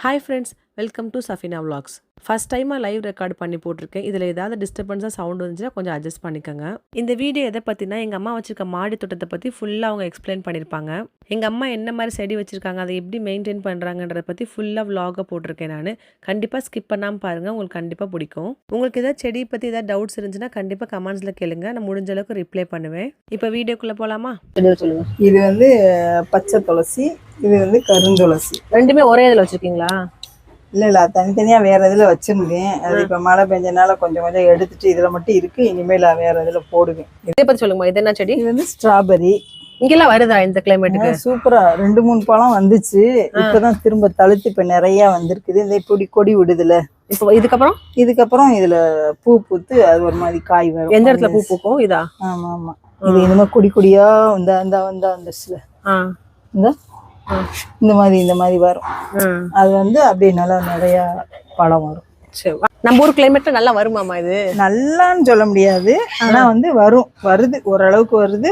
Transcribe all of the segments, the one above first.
Hi friends welcome to Safina vlogs first டைமாக live record பண்ணி போட்டிருக்கேன். இதில் ஏதாவது டிஸ்டர்பன்ஸாக சவுண்ட் வந்துச்சுன்னா கொஞ்சம் அட்ஜஸ்ட் பண்ணிக்கோங்க. இந்த வீடியோ எதை பற்றினா எங்கள் அம்மா வச்சிருக்க மாடி தோட்டத்தை பற்றி ஃபுல்லாக அவங்க எக்ஸ்பிளைன் பண்ணியிருப்பாங்க எங்கள் அம்மா என்ன மாதிரி செடி வச்சுருக்காங்க அதை எப்படி மெயின்டைன் பண்ணுறாங்கன்றத பற்றி ஃபுல்லாக vlog-ஆ போட்டிருக்கேன் நான். கண்டிப்பாக ஸ்கிப் பண்ணாமல் பாருங்கள் உங்களுக்கு கண்டிப்பாக பிடிக்கும். உங்களுக்கு ஏதாவது செடி பற்றி ஏதாவது டவுட்ஸ் இருந்துச்சுன்னா கண்டிப்பாக கமெண்ட்ஸில் கேளுங்க. நான் முடிஞ்ச அளவுக்கு ரிப்ளை பண்ணுவேன். இப்போ வீடியோக்குள்ளே போகலாமா சொல்லுங்கள் இது வந்து பச்சை துளசி இது வந்து கருந்துளசி ரெண்டுமே ஒரே இதில் வச்சுருக்கீங்களா? இல்ல இல்ல அது தனித்தனியா வேற இதுல வச்சிருந்தேன். அது இப்ப மழை பெஞ்சனால கொஞ்சம் கொஞ்சம் எடுத்துட்டு இதுல மட்டும் இருக்கு. இனிமேல் நான் வேற இதுல போடுவேன். இதை பற்றி சொல்லுங்கம்மா இது என்ன செடி? இது வந்து ஸ்ட்ராபெரி. இங்கெல்லாம் வருதா இந்த கிளைமேட்டுக்கு சூப்பரா ரெண்டு மூணு பழம் வந்துச்சு. இப்பதான் திரும்ப தழுத்து இப்ப நிறைய வந்திருக்குது. இந்த இப்படி கொடி விடுதுல. இப்போ இதுக்கப்புறம்? இதுக்கப்புறம் இதுல பூ பூத்து அது ஒரு மாதிரி காய் வரும். எந்த இடத்துல பூ பூக்கும்? இதா? ஆமா ஆமா. இது இனிமே கொடி கொடியா இந்த இந்த இந்த வந்துச்சுல ஆ. இந்த மாதிரி இந்த மாதிரி வரும். அது வந்து அப்படியே நல்லா நிறைய பழம் வரும். சரி நம்ம ஊர் கிளைமேட்ல நல்லா வருமாமா இது? நல்லான்னு சொல்ல முடியாது. ஆனா வந்து வரும். வருது. ஓரளவுக்கு வருது.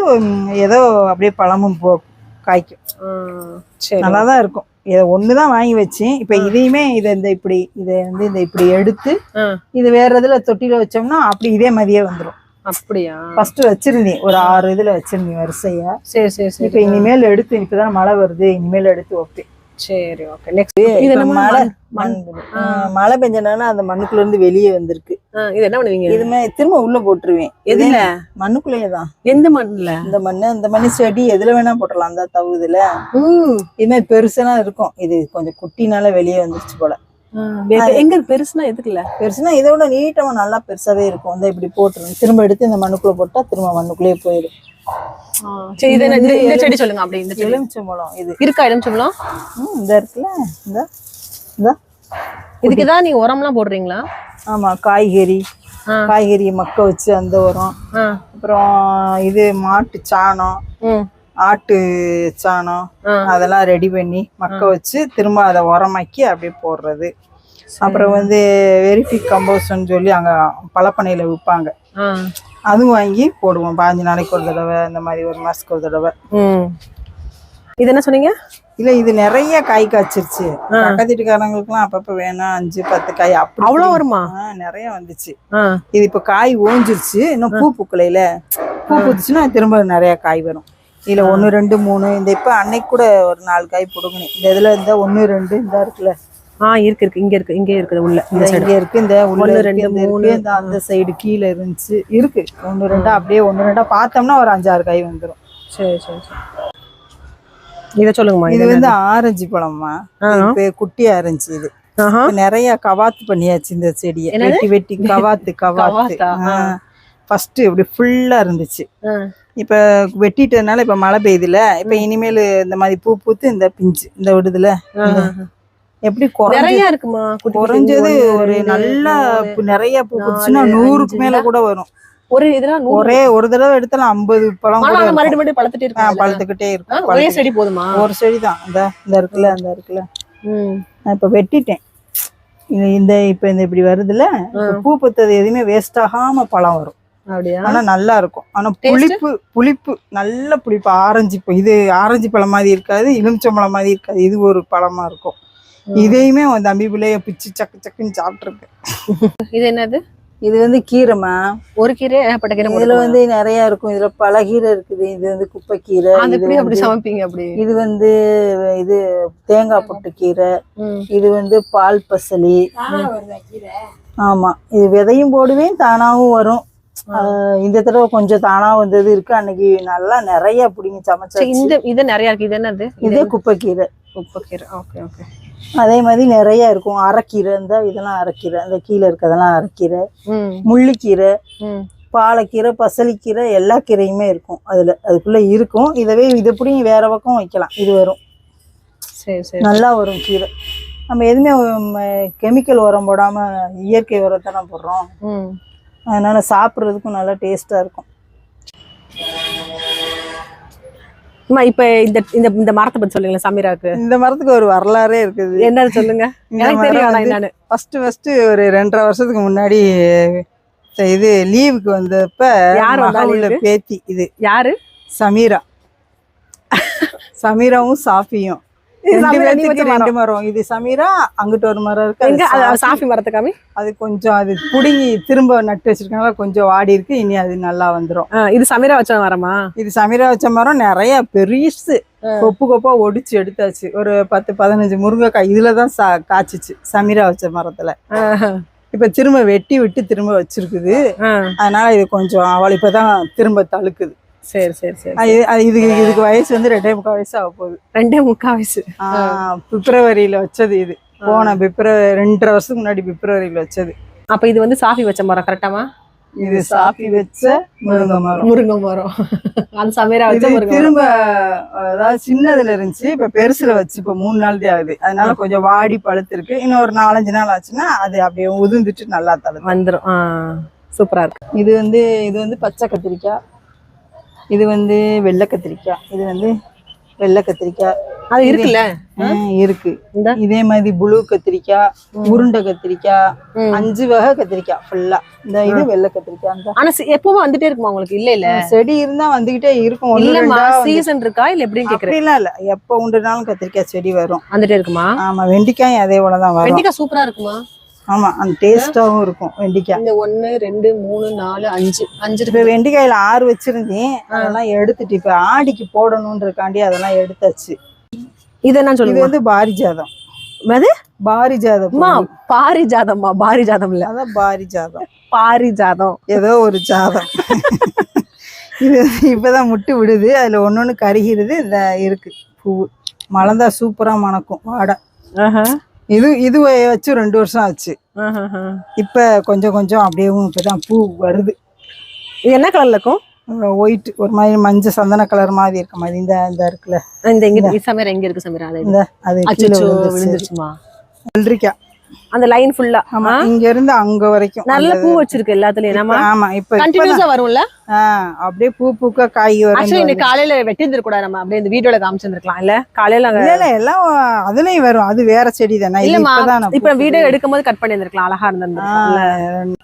ஏதோ அப்படியே பழமும் போ காய்க்கும். சரி. நல்லா தான் இருக்கும். இதை ஒன்று தான் வாங்கி வச்சேன். இப்போ இதையுமே இதை இந்த இப்படி இதை வந்து இந்த இப்படி எடுத்து இது வேற இதில் தொட்டியில் வச்சோம்னா அப்படி இதே மாதிரியே வந்துடும் அப்படியா? ஃபர்ஸ்ட் வச்சிருந்தேன் ஒரு ஆறு இதில் வச்சிருந்தேன் வரிசையா. சரி சரி சரி. இப்போ இனிமேல் எடுத்து இப்பதான் மழை வருது இனிமேல் எடுத்து வைப்பேன் சரி ஓகே. நெக்ஸ்ட் இது மழை மண் மழை பெஞ்சனால அந்த மண்ணுக்குள்ள இருந்து வெளியே வந்திருக்கு. இது என்ன பண்ணுவீங்க? இதுமே திரும்ப உள்ள போட்டுருவேன். எதுல? மண்ணுக்குள்ளேயே தான். எந்த மண்ணுல? இந்த மண்ணு இந்த மண்ணு செடி எதுல வேணா போட்டுடலாம் அந்த தவுதுல. ம் இதுமாதிரி பெருசெல்லாம் இருக்கும். இது கொஞ்சம் குட்டினால வெளியே வந்துருச்சு போல. எங்க? பெருசுனா எதுக்குல பெருசுனா இதோட நீட்டமா நல்லா பெருசாவே இருக்கும். இந்த இப்படி போட்டுரும் திரும்ப எடுத்து இந்த மண்ணுக்குள்ள போட்டா திரும்ப மண்ணுக்குள்ளேயே போயிடும். இது இந்த செடி சொல்லுங்க அப்படி இந்த எலுமிச்சம்பழம் இது. இருக்கா எலுமிச்சம்பழம்? இந்த இருக்குல்ல இந்த இந்த. இதுக்கு தான் நீங்க உரம்லாம் போடுறீங்களா? ஆமா காய்கறி. காய்கறி மக்க வச்சு அந்த உரம். அப்புறம் இது மாட்டு சாணம். ஆட்டு சாணம். அதெல்லாம் ரெடி பண்ணி மக்க வச்சு திரும்ப அதை உரமாக்கி அப்படியே போடுறது. அப்புறம் வந்து வெரிஃபிக் கம்போஸ்ட்னு சொல்லி அங்க பழப்பனையில விற்பாங்க அதுவும் வாங்கி போடுவோம். பாஞ்சு நாளைக்கு ஒரு தடவை இந்த மாதிரி ஒரு மாசத்துக்கு ஒரு தடவை. இது என்ன சொன்னீங்க? இல்ல இது நிறைய காய் காய்ச்சிருச்சு. பக்கத்து வீட்டுக்காரங்களுக்குலாம் அப்பப்ப வேணும் அஞ்சு பத்து காய் அப்படி அவ்வளோ இப்படி. வருமா? நிறைய வந்துச்சு. இது இப்ப காய் ஓஞ்சிருச்சு. இன்னும் பூ பூக்கலையில. பூ பூத்துச்சுன்னா திரும்ப நிறைய காய் வரும். இதுல ஒண்ணு ரெண்டு மூணு. இந்த இப்ப அன்னைக்கு கூட ஒரு நாலு காய் பிடுங்கினேன் இந்த இதுல இந்த ஒண்ணு ரெண்டு இந்த இருக்குல்ல? ஆ இருக்கு இருக்கு. இங்க இருக்கு இங்கே இருக்குது உள்ள. இந்த இங்க இருக்கு இந்த இருக்கு, ரெண்டு, மூணு. இந்த அந்த சைடு கீழே இருந்துச்சு. இருக்கு. ஒண்ணு ரெண்டா அப்படியே ஒண்ணு ரெண்டா பார்த்தோம்னா ஒரு அஞ்சாறு காய் வந்துரும். சரி சரி சரி. இதை சொல்லுங்கம்மா இது வந்து ஆரஞ்சு பழம்மா. இப்ப குட்டியா இருந்துச்சு இது. நிறைய கவாத்து பண்ணியாச்சு இந்த செடியை? வெட்டி வெட்டி கவாத்து கவாத்து. ஃபர்ஸ்ட் இப்படி ஃபுல்லா இருந்துச்சு. இப்ப வெட்டிட்டதுனால இப்ப மழை பெய்யுதுல இப்ப இனிமேல் இந்த மாதிரி பூ பூத்து இந்த பிஞ்சு இந்த விடுதுல. எப்படி நிறைய இருக்குமா? குறைஞ்சது ஒரு நல்லா நிறைய பூ பூத்துச்சுன்னா நாலு, நூறுக்கு மேல கூட வரும். ஒரு இதெல்லாம் ஒரே ஒரு தடவை எடுத்தாலும் ஐம்பது பழம். மறுபடியும் மறுபடியும் பழுத்துட்டே இருக்கும் பழுத்துக்கிட்டே இருக்கும். ஒரே செடி போதுமா? ஒரு செடி தான் இந்த இந்த இருக்குல்ல அந்த இருக்குல்ல. நான் இப்ப வெட்டிட்டேன். இந்த இப்ப இந்த இப்படி வருதுல பூ பூத்தது எதுவுமே வேஸ்ட் ஆகாம பழம் வரும். ஆனா நல்லா இருக்கும். ஆனா புளிப்பு புளிப்பு நல்ல புளிப்பு. ஆரஞ்சு. இது ஆரஞ்சு பழம் மாதிரி இருக்காது எலுமிச்சம்பழம் மாதிரி இருக்காது. இது ஒரு பழமா இருக்கும். இதையுமே உன் தம்பி பிள்ளைய பிச்சு சக்கு சக்குன்னு சாப்பிட்டுருக்கு. இது என்னது? இது வந்து கீரைமா ஒரு கீரை ஏகப்பட்ட கீரை இதுல. வந்து நிறைய இருக்கும். இதுல பல கீரை இருக்குது. இது வந்து இது எப்படி அப்படி சமைப்பீங்க அப்படி? இது வந்து இது தேங்காய் பொட்டு கீரை. இது வந்து பால் பசலி. ஆமா. இது விதையும் போடுவேன் தானாவும் வரும். இந்த தடவை கொஞ்சம் தானா வந்தது இருக்கு. அன்னைக்கு நல்லா நிறைய பிடிங்கி சரி, சமைச்சாச்சு இந்த இது நிறைய இருக்கு. இது என்னது? இதே குப்பைக்கீரை. உப்பு கீரை ஓகே ஓகே. அதே மாதிரி நிறைய இருக்கும். அரைக்கீரை இந்த இதெல்லாம் அரைக்கீரை. இந்த கீழே இருக்கதெல்லாம் அரைக்கீரை. முள்ளிக்கீரை பாலக்கீரை பசலிக்கீரை எல்லா கீரையுமே இருக்கும் அதுல. அதுக்குள்ள இருக்கும். இதவே இது எப்படியும் வேற பக்கம் வைக்கலாம். இது வரும். சரி சரி. நல்லா வரும் கீரை. நம்ம எதுவுமே கெமிக்கல் உரம் போடாம இயற்கை உரம் தானே போடுறோம். அதனால சாப்பிட்றதுக்கும் நல்லா டேஸ்டா இருக்கும். அம்மா இப்ப இந்த இந்த இந்த மரத்தை பத்தி சொல்லுங்களேன் சமீராக்கு இந்த மரத்துக்கு ஒரு வரலாறே இருக்குது. என்னன்னு சொல்லுங்க. எனக்கு தெரியும் என்னன்னு. ஃபர்ஸ்ட் ஃபர்ஸ்ட் ஒரு ரெண்டரை வருஷத்துக்கு முன்னாடி இது லீவுக்கு வந்தப்ப யார் உள்ள? பேத்தி இது. யாரு? சமீரா. சமீராவும் சாஃபியும். ரெண்டு ரெண்டு மரம். இது சமீரா அங்கிட்டு ஒரு மரம் இருக்கு. எங்க? சாஃபி. மரத்தை காமி அது கொஞ்சம் அது புடுங்கி திரும்ப நட்டு வச்சிருக்காங்க கொஞ்சம் வாடி இருக்கு. இனி அது நல்லா வந்துரும். இது சமீரா வச்ச மரமா? இது சமீரா வச்ச மரம் நிறைய பெருசு. கொப்பு கொப்பா ஒடிச்சு எடுத்தாச்சு. ஒரு பத்து பதினஞ்சு முருங்கைக்காய் இதுலதான் சா காய்ச்சிச்சு சமீரா வச்ச மரத்துல. இப்ப திரும்ப வெட்டி விட்டு திரும்ப வச்சிருக்குது. அதனால இது கொஞ்சம் அவள் இப்பதான் திரும்ப தழுக்குது. சரி சரி சரி அது இதுக்கு வயசு வந்து ரெண்டே முக்கால் வயசு ஆக போகுது. ரெண்டே முக்கா வயசு. பிப்ரவரியில வச்சது இது. போன பிப்ரவரி ரெண்டரை வருஷத்துக்கு முன்னாடி பிப்ரவரியில வச்சது. அப்ப இது வந்து சாஃபி வச்ச மரம் கரெக்டாமா இது சாப்பி வச்ச முருங்கை மரம். முருங்கை மரம். அந்த சமீரா வச்ச இது திரும்ப அதாவது சின்னதுல இருந்துச்சு இப்ப பெருசுல வச்சு இப்ப மூணு நாள் தான் ஆகுது. அதனால கொஞ்சம் வாடி பழுத்திருக்கு. இன்னும் ஒரு நாலஞ்சு நாள் ஆச்சுன்னா அது அப்படியே உதிர்ந்துட்டு நல்லா தழுது வந்துரும். ஆ, சூப்பரா இருக்கு. இது வந்து இது வந்து பச்சை கத்திரிக்காய். இது வந்து வெள்ளை கத்திரிக்காய் இது வந்து வெள்ளை கத்திரிக்காய் அது இருக்குல்ல? இருக்கு? இதே மாதிரி புளு கத்திரிக்காய் உருண்டை கத்திரிக்காய். அஞ்சு வகை கத்திரிக்காய் ஃபுல்லா இந்த இது வெள்ளை கத்திரிக்காய் அந்த ஆனா எப்பவும் வந்துட்டே இருக்குமா உங்களுக்கு? இல்ல இல்ல. செடி இருந்தா வந்துகிட்டே இருக்கும். வந்து- சீசன் இருக்கா? இல்ல எப்படின்னு கேக்குறேன். அப்படிலாம் இல்ல. எப்ப உண்டுனாலும் கத்திரிக்காய் செடி வரும். வந்துட்டே இருக்குமா? ஆமா வெண்டிக்காயும் அதே போலதான் வரும். வெண்டிக்காய் சூப்பரா இருக்குமா? ஆமா அந்த டேஸ்டாவும் இருக்கும் வெண்டிக்காய். இந்த ஒண்ணு ரெண்டு மூணு நாலு அஞ்சு. அஞ்சு இப்ப வெண்டிக்காயில ஆறு வச்சிருந்தேன். அதெல்லாம் எடுத்துட்டு இப்ப ஆடிக்கு போடணுன்றக்காண்டி அதெல்லாம் எடுத்தாச்சு. இது இது சொல்லுங்க வந்து பாரிஜாதம். எது? பாரிஜாதம் பாரிஜாதம்மா பாரிஜாதம் இல்ல. அதான் பாரிஜாதம். பாரிஜாதம். ஏதோ ஒரு ஜாதம். இது இப்பதான் முட்டு விடுது. அதுல ஒன்னொன்னு கருகிறது இந்த இருக்கு. பூ. மலர்ந்தா சூப்பரா மணக்கும் வாடை. இது இது வச்சு ரெண்டு வருஷம் ஆச்சு. இப்ப கொஞ்சம் கொஞ்சம் அப்படியே இப்பதான் பூ வருது. இது என்ன கலர்ல இருக்கும்? ஒயிட் ஒரு மாதிரி மஞ்சள் சந்தன கலர் மாதிரி இருக்க மாதிரி. இந்த இந்த இருக்குல்ல. இந்த எங்க சமீரா எங்க இருக்கு சமீரா அது இந்த அது. விழுந்துருச்சுமா? வெள்ளரிக்காய் அந்த லைன் ஃபுல்லா ஆமா இங்க இருந்து அங்க வரைக்கும் நல்ல பூ வச்சிருக்கு எல்லாத்துலயும் என்னமா ஆமா இப்ப கண்டினியூஸா வரும்ல? அப்படியே பூ பூக்க காய் ஆக்சுவலி வரும் இன்னைக்கு காலையில வெட்டி கூடாது நம்ம. அப்படியே இந்த வீடியோல காமிச்சிருந்துருக்கலாம். இல்ல காலையில இல்ல இல்ல எல்லாம் அதுலயும் வரும். அது வேற செடி தானே. இது இல்லம்மா இப்ப வீடியோ எடுக்கும் போது கட் பண்ணி இருந்திருக்கலாம் அழகா ஆ, இருந்திருக்கும்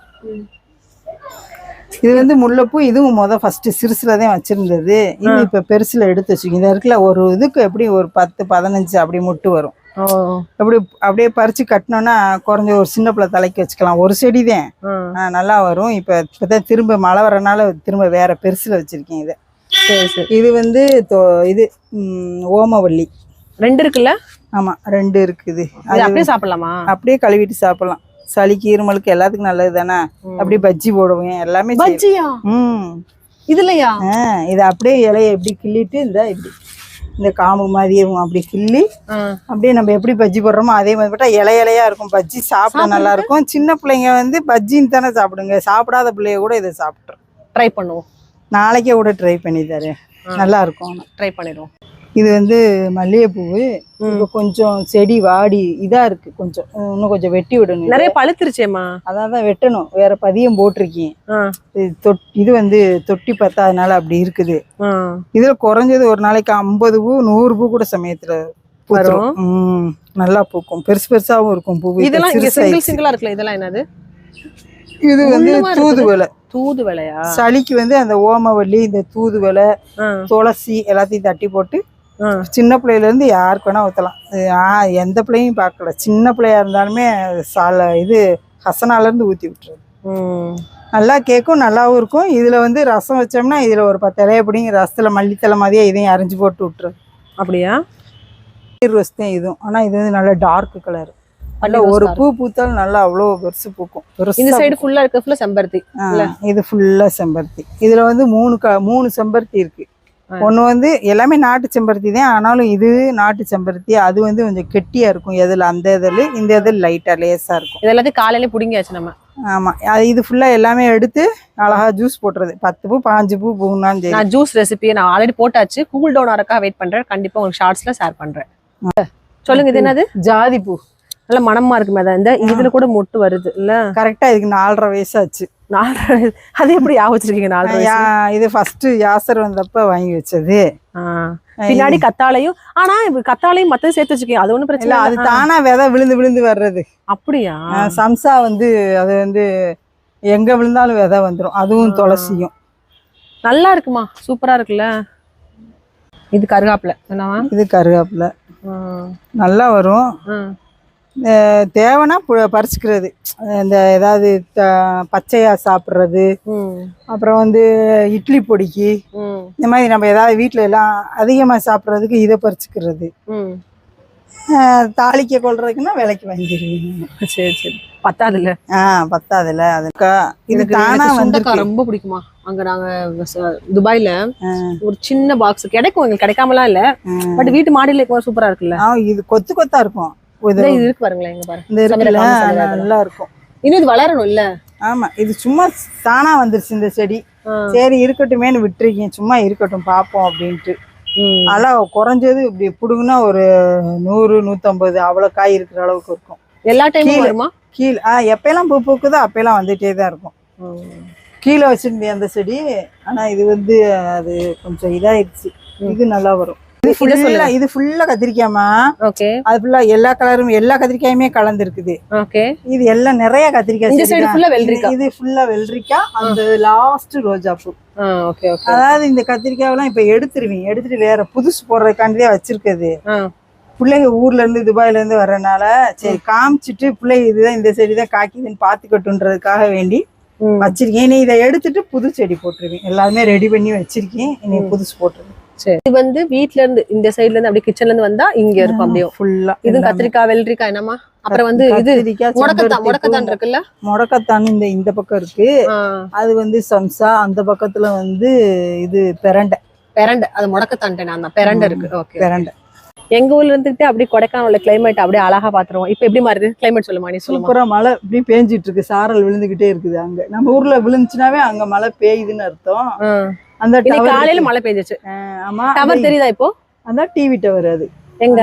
இது வந்து முல்லைப்பூ இதுவும் முத ஃபர்ஸ்ட் சிறுசுல தான் வச்சிருந்தது. இது இப்ப பெருசுல எடுத்து வச்சுக்கோங்க. இந்த இருக்குல்ல ஒரு இதுக்கு எப்படி ஒரு பத்து பதினஞ்சு அப்படி முட்டு வரும். ஓ. அப்படி அப்படியே பறிச்சு கட்டினோம்னா குறைஞ்ச ஒரு சின்ன பிள்ளை தலைக்கு வச்சுக்கலாம். ஒரு செடி தான் நல்லா வரும். இப்ப இப்பதான் திரும்ப மழை வரனால திரும்ப வேற பெருசுல வச்சிருக்கேன் இதை. சரி சரி. இது வந்து இது ஓமவல்லி. ரெண்டு இருக்குல்ல? ஆமா ரெண்டு இருக்குது. இது அப்படியே சாப்பிடலாமா? அப்படியே கழுவிட்டு சாப்பிடலாம். சளிக்கு இருமலுக்கு எல்லாத்துக்கும் நல்லது தானே அப்படியே பஜ்ஜி போடுவேன் எல்லாமே. பஜ்ஜியா? ம். இதுலயா? இதை அப்படியே இலையை எப்படி கிள்ளிட்டு இந்த இப்படி. இந்த காம்பு மாதிரியே அப்படி கிள்ளி. அப்படியே நம்ம எப்படி பஜ்ஜி போடுறோமோ அதே மாதிரி போட்டா இலை இலையா இருக்கும். பஜ்ஜி சாப்பிட நல்லா இருக்கும் சின்ன பிள்ளைங்க வந்து பஜ்ஜின்னு தானே சாப்பிடுங்க. சாப்பிடாத பிள்ளைய கூட இதை சாப்பிட்றோம் ட்ரை பண்ணுவோம். நாளைக்கே கூட ட்ரை பண்ணி தரேன். நல்லா இருக்கும். ட்ரை பண்ணிடுவோம். இது வந்து மல்லிகைப்பூவு. இப்போ கொஞ்சம் செடி வாடி இதா இருக்கு கொஞ்சம். இன்னும் கொஞ்சம் வெட்டி விடணும். நிறைய பழுத்துருச்சேம்மா. அதான் தான் வெட்டணும். வேற பதியம் போட்டிருக்கேன். இது வந்து தொட்டி பத்தாதனால அப்படி இருக்குது. இதுல குறைஞ்சது ஒரு நாளைக்கு ஐம்பது பூ நூறு பூ கூட சமயத்துல பூத்துரும். ம் நல்லா பூக்கும். பெருசு பெருசாவும் இருக்கும் பூ இதெல்லாம் சிங்கிள். சிங்கிளா இருக்குல்ல இதெல்லாம் என்னது? இது வந்து முள்ளுமா இருக்குது. தூதுவளை தூது விலையா? சளிக்கு வந்து அந்த ஓமவல்லி இந்த தூதுவளை ஆ, துளசி எல்லாத்தையும் தட்டி போட்டு. சின்ன பிள்ளையில இருந்து யாருக்கு வேணா ஊத்தலாம். இது, ஆ, எந்த பிள்ளையும் பார்க்கல. சின்ன பிள்ளையா இருந்தாலுமே சால இது ஹசனால இருந்து ஊத்தி விட்டுறது. நல்லா கேட்கும் நல்லாவும் இருக்கும். இதுல வந்து ரசம் வச்சோம்னா இதுல ஒரு பத்து இலைய பிடிங்க ரசத்துல மல்லித்தலை மாதிரியே இதையும் அரைஞ்சு போட்டு விட்டுரும் அப்படியா? ரோஸ் தான் இதுவும். ஆனா இது வந்து நல்ல டார்க் கலர் நல்ல ஒரு பூ பூத்தாலும் நல்லா அவ்வளோ பெருசு பூக்கும். இந்த சைடு ஃபுல்லா இருக்க ஃபுல்லா செம்பருத்தி? இது ஃபுல்லா செம்பருத்தி. இதுல வந்து மூணு க மூணு செம்பருத்தி இருக்கு. ஒண்ணு வந்து எல்லாமே நாட்டு செம்பருத்தி தான். ஆனாலும் இது நாட்டு செம்பருத்தி அது வந்து கொஞ்சம் கெட்டியா இருக்கும். எதில் அந்த இதில் இந்த இதில் லைட்டா லேசா இருக்கும். இது எல்லாத்தையும் காலையில புடிங்கியாச்சு நம்ம. ஆமா. அது இது ஃபுல்லா எல்லாமே எடுத்து அழகா ஜூஸ் போட்டுறது. பத்து பூ பாஞ்சு பூ பூனாலும் சரி. நான் ஜூஸ் ரெசிபியை நான் ஆல்ரெடி போட்டாச்சு. கூல் டவுன் ஆறக்கா வெயிட் பண்றேன். கண்டிப்பா உங்களுக்கு ஷார்ட்ஸ்ல ஷேர் பண்றேன். சொல்லுங்க இது என்னது? ஜாதி பூ நல்ல மனமா இருக்குமே அதான் இந்த இதுல கூட மொட்டு வருது இல்ல? கரெக்டா இதுக்கு நாலரை வயசாச்சு நாலரை அது எப்படி ஞாபகம் வச்சிருக்கீங்க நாலரை வயசு? யா- இது ஃபர்ஸ்ட் யாசர் வந்தப்ப வாங்கி வச்சது. பின்னாடி கத்தாழையும் ஆனா இப்ப கத்தாழையும் மத்தது சேர்த்து வச்சுக்கீங்க அது ஒண்ணும் பிரச்சனை அது தானா விதை விழுந்து விழுந்து வர்றது. அப்படியா? சம்சா வந்து அது வந்து எங்க விழுந்தாலும் விதை வந்துரும் அதுவும் துளசியும். நல்லா இருக்குமா? சூப்பரா இருக்குல்ல? இது கருகாப்புல என்னவா இது கருவேப்பிலை நல்லா வரும். தேவைன்னா பறிச்சுக்கிறது. இந்த ஏதாவது பச்சையா சாப்பிட்றது. அப்புறம் வந்து இட்லி பொடிக்கு. இந்த மாதிரி நம்ம ஏதாவது வீட்டில் எல்லாம் அதிகமாக சாப்பிட்றதுக்கு இதை பறிச்சுக்கிறது. தாளிக்க கொள்றதுக்குன்னா விலைக்கு வாங்கிடுவீங்க. சரி சரி. பத்தாதுல்ல? ஆ பத்தாதுல அதுக்கா இது தானா வந்து ரொம்ப பிடிக்குமா? அங்க நாங்க துபாய்ல ஒரு சின்ன பாக்ஸ் கிடைக்கும் எங்களுக்கு கிடைக்காமலாம் இல்ல. பட் வீட்டு மாடியில இருக்கும் சூப்பரா இருக்குல்ல? இது கொத்து கொத்தா இருக்கும். இது இருக்கு பாருங்களேன் இங்க பாருங்க. இந்த இருக்குல்ல சமையல் காமிச்சு நல்லா இருக்கும் இன்னும் இது வளரணும் இல்ல ஆமா இது சும்மா தானா வந்துருச்சு இந்த செடி. சரி இருக்கட்டுமேன்னு விட்டுருக்கேன் சும்மா இருக்கட்டும் பார்ப்போம் அப்படின்ட்டு. அதெல்லாம் குறைஞ்சது இப்படி பிடுங்குனா ஒரு நூறு நூற்றம்பது அவ்வளோ காய் இருக்கிற அளவுக்கு இருக்கும். எல்லா டைமும் கீழே. வருமா? கீழே ஆ எப்பயெல்லாம் பூ பூக்குதோ அப்பயெல்லாம் வந்துட்டே தான் இருக்கும். கீழே வச்சிருந்தேன் அந்த செடி ஆனால் இது வந்து அது கொஞ்சம் இதாயிடுச்சு இது நல்லா வரும். இது. ஃபுல்லா ஓகே. அது ஃபுல்லா எல்லா கலரும் எல்லா கத்திரிக்காயுமே கலந்துருக்குது. ஓகே. இது எல்லாம் நிறைய கத்திரிக்காய் இந்த செடி தான். வெள்ளரிக்காய். இது ஃபுல்லா வெள்ளரிக்காய் அந்த லாஸ்ட் ரோஜா பூ. Okay okay. அதாவது இந்த கத்திரிக்காயெல்லாம் இப்ப எடுத்துருவீங்க. எடுத்துட்டு வேற புதுசு போடுறதுக்காண்டியே வச்சிருக்குது. பிள்ளைங்க ஊர்ல இருந்து துபாயில இருந்து வர்றதுனால சரி காமிச்சிட்டு பிள்ளைங்க இதுதான் இந்த செடி தான் காய்க்குதுன்னு பாத்துக்கட்டுன்றதுக்காக வேண்டி வச்சிருக்கேன். இனி இதை எடுத்துட்டு புது செடி போட்டுருவேன். எல்லாமே ரெடி பண்ணி வச்சிருக்கேன். இனி புதுசு போட்டுருவேன். இது வந்து வீட்ல இருந்து இந்த சைடுல இருந்து அப்படியே கிச்சன்ல இருந்து வந்தா இங்க இருக்கும் அப்படியே. ஃபுல்லா இது கத்திரிக்காய் வெள்ளரிக்காய் என்னமா அப்புறம் வந்து இது முடக்கத்தான் முடக்கத்தான் இருக்குல்ல? முடக்கத்தான் இந்த இந்த பக்கம் இருக்கு. அது வந்து சம்சா அந்த பக்கத்துல வந்து இது பெரண்டை. பெரண்டை. அது முடக்கத்தான் நான் தான் பெரண்டை இருக்கு. ஓகே பெரண்டை. எங்க ஊர்ல இருந்துட்டு அப்படியே கொடைக்கானல் கிளைமேட் அப்படியே அழகா பாத்துருவோம் இப்ப எப்படி மாறுது? கிளைமேட் சொல்லுமா நீ சொல்லுமா? சூப்பரா மழை இப்படி பேஞ்சிட்டு இருக்கு. சாரல் விழுந்துகிட்டே இருக்குது அங்க. நம்ம ஊர்ல விழுந்துச்சுனாவே அங்க மழை பெய்யுதுன்னு அர்த்தம். அந்த காலையில. மழை பெய்ஞ்சிச்சு ஆமா. டவர் அந்த- தெரியுதா இப்போ? அதான் டிவி டவர் அது. எங்க?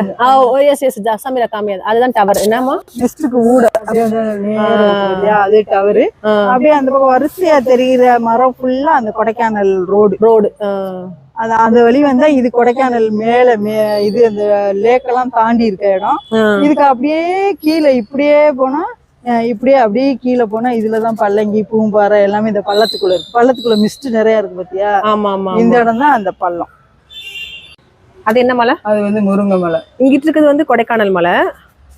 எஸ் எஸ் சமீரா காமியாது அதுதான் டவர் என்னமா நெஸ்டுக்கு ஊட. அந்த அது டவர். அப்படியே அந்த பக்கம் வரிசையா தெரிகிற மரம் ஃபுல்லா அந்த கொடைக்கானல் ரோடு ரோடு அது அந்த வழி வந்தா இது கொடைக்கானல் மேல மே இது அந்த லேக்கெல்லாம் தாண்டி இருக்க இடம். இதுக்கு அப்படியே கீழே இப்படியே போனா இப்படியே அப்படியே கீழே போனா இதுலதான் பல்லங்கி பூம்பாறை எல்லாமே இந்த பள்ளத்துக்குள்ள இருக்கு. பள்ளத்துக்குள்ள மிஸ்ட் நிறைய இருக்கு பாத்தியா? ஆமா ஆமா இந்த இடம் தான் அந்த பள்ளம். அது என்ன மலை? அது வந்து முருங்கை மலை. இங்கிட்டு இருக்கிறது வந்து கொடைக்கானல் மலை.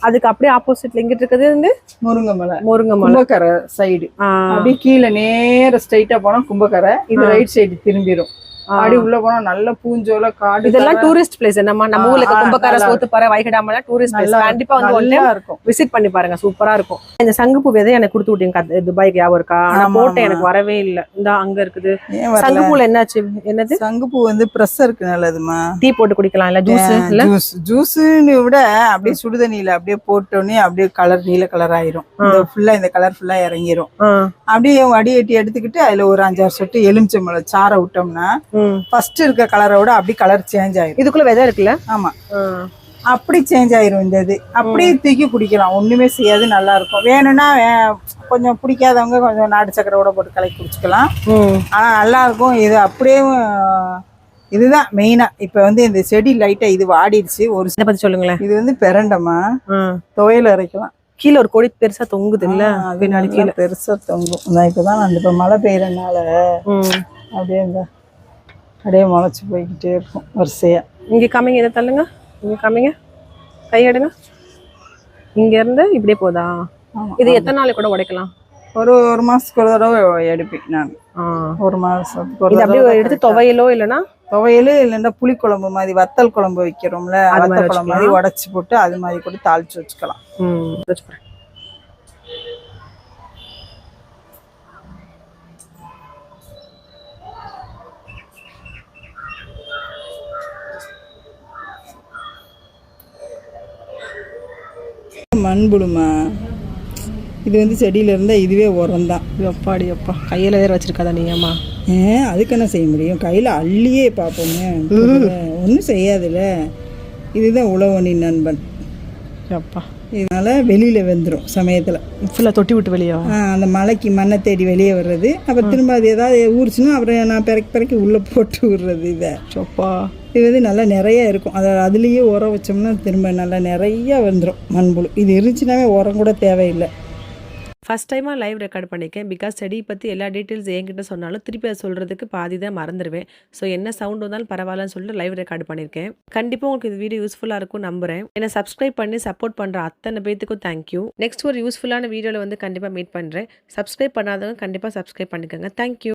அதுக்கு அப்படியே ஆப்போசிட்ல இங்கிட்டு இருக்கிறது வந்து முருங்கை மலை. முருங்கை மலை. கும்பக்கரை சைடு அப்படியே கீழே நேர ஸ்ட்ரைட்டா போனா கும்பக்கரை. இது. ரைட் சைடு திரும்பிடும் ஆ. அப்படி உள்ள போனா நல்ல பூஞ்சோல காடு இதெல்லாம் டூரிஸ்ட் பிளேஸ் என்னமா நம்ம ஊர்ல கும்பக்கார சோத்துப்பாறை வைகடாமல டூரிஸ்ட் பிளேஸ் கண்டிப்பா வந்து ஒன் இருக்கும். விசிட் பண்ணி பாருங்க. சூப்பரா இருக்கும். இந்த சங்குப்பூ விதை எனக்கு கொடுத்து விட்டீங்க. துபாய்க்கு ஞாபகம் இருக்கா? ஆனா போட்டேன். எனக்கு வரவே இல்ல. இந்த அங்க இருக்குது. சங்குப்பூல என்னாச்சு? என்னது? சங்குப்பூ வந்து ப்ரெஷருக்கு நல்லதுமா டீ போட்டு குடிக்கலாம். இல்ல ஜூஸ் இல்ல? ஜூஸ் ஜூஸ்னு விட அப்படியே சுடுதண்ணியில அப்படியே போட்டோன்னே அப்படியே கலர் நீல கலர் ஆயிரும். ஃபுல்லா இந்த கலர் ஃபுல்லா இறங்கிரும். அப்படியே வடிகட்டி எடுத்துக்கிட்டு அதுல ஒரு அஞ்சாறு சொட்டு எலுமிச்சம்பழம் சாரை விட்டோம்னா. ஃபர்ஸ்ட் இருக்க கலரை விட அப்படியே கலர் சேஞ்ச் ஆயிரும். இதுக்குள்ள விதை இருக்குல்ல? ஆமா. அப்படி சேஞ்ச் ஆயிரும் இந்த இது. அப்படியே தூக்கி குடிக்கலாம். ஒண்ணுமே செய்யாது நல்லா இருக்கும். வேணும்னா கொஞ்சம் பிடிக்காதவங்க கொஞ்சம் நாட்டு சக்கரை கூட போட்டு கலக்கி குடிச்சுக்கலாம். ஆனா நல்லா இருக்கும். இது அப்படியே இதுதான் மெயினா இப்ப வந்து இந்த செடி லைட்டா இது வாடிடுச்சு. ஒரு இதை பத்தி சொல்லுங்களேன். இது வந்து பெரண்டமா. துவையல் அரைக்கலாம். கீழே ஒரு கொடி பெருசா தொங்குது இல்ல? பின்னாடி கீழே. பெருசா தொங்கும். இப்பதான் இப்ப மழை பெய்யறதுனால. அப்படியே இந்த அப்படியே முளைச்சு போய்கிட்டே இருக்கும் வரிசையா. இங்க காமிங்க இதை தள்ளுங்க. இங்க காமிங்க கை எடுங்க. இங்க இருந்து இப்படியே போதா. இது எத்தனை நாளைக்கு கூட உடைக்கலாம்? ஒரு ஒரு மாசத்துக்கு ஒரு தடவை எடுப்பேன் நான். ஒரு மாசத்துக்கு ஒரு அப்படியே எடுத்து துவையலோ இல்லைன்னா? துவையல் இல்லைன்னா புளிக்குழம்பு மாதிரி வத்தல் குழம்பு வைக்கிறோம்ல வத்தல் குழம்பு மாதிரி. உடைச்சு போட்டு அது மாதிரி கூட தாளிச்சு வச்சுக்கலாம். மண்புழுமா? இது வந்து செடியில இருந்தா இதுவே உரம் தான் எப்பாடி அப்பா கையில வேற வச்சிருக்காதா நீ அம்மா. ஏன் அதுக்கு என்ன செய்ய முடியும்? கையில அள்ளியே பார்ப்போமே ஒன்றும் செய்யாதுல்ல. இதுதான் உழவனின் நண்பன். அப்பா இதனால வெளியில வெந்துடும் சமயத்துல. ஃபுல்லா தொட்டி விட்டு வெளியே ஆ, அந்த மலைக்கு மண்ணை தேடி வெளியே வர்றது. அப்புறம் திரும்ப அது ஏதாவது ஊறிச்சுன்னா அப்புறம் நான் பிறக்கி பிறக்கி உள்ளே போட்டு விடுறது இதை. அப்பா இது வந்து நல்லா நிறைய இருக்கும். அதை அதுலேயே உரம் வச்சோம்னா திரும்ப நல்லா நிறையா வந்துடும் மண்புழு. இது இருந்துச்சுனாவே உரம் கூட தேவையில்லை. ஃபர்ஸ்ட் டைமாக லைவ் ரெக்கார்ட் பண்ணியிருக்கேன் பிகாஸ் செடி பற்றி எல்லா டீட்டெயில்ஸ் என்கிட்ட சொன்னாலும் திருப்பி அதை சொல்கிறதுக்கு பாதி தான் மறந்துடுவேன் ஸோ என்ன சவுண்ட் வந்தாலும் பரவாயில்லன்னு சொல்லிட்டு லைவ் ரெக்கார்ட் பண்ணியிருக்கேன் கண்டிப்பாக உங்களுக்கு இந்த வீடியோ யூஸ்ஃபுல்லாக இருக்கும் நம்புகிறேன் என்னை சப்ஸ்கிரைப் பண்ணி சப்போர்ட் பண்ணுற அத்தனை பேத்துக்கும் தேங்க்யூ நெக்ஸ்ட் ஒரு யூஸ்ஃபுல்லான வீடியோவில் வந்து கண்டிப்பாக மீட் பண்ணுறேன் சப்ஸ்கிரைப் பண்ணாதவங்க கண்டிப்பாக சப்ஸ்கிரைப் பண்ணிக்கோங்க. தேங்க்யூ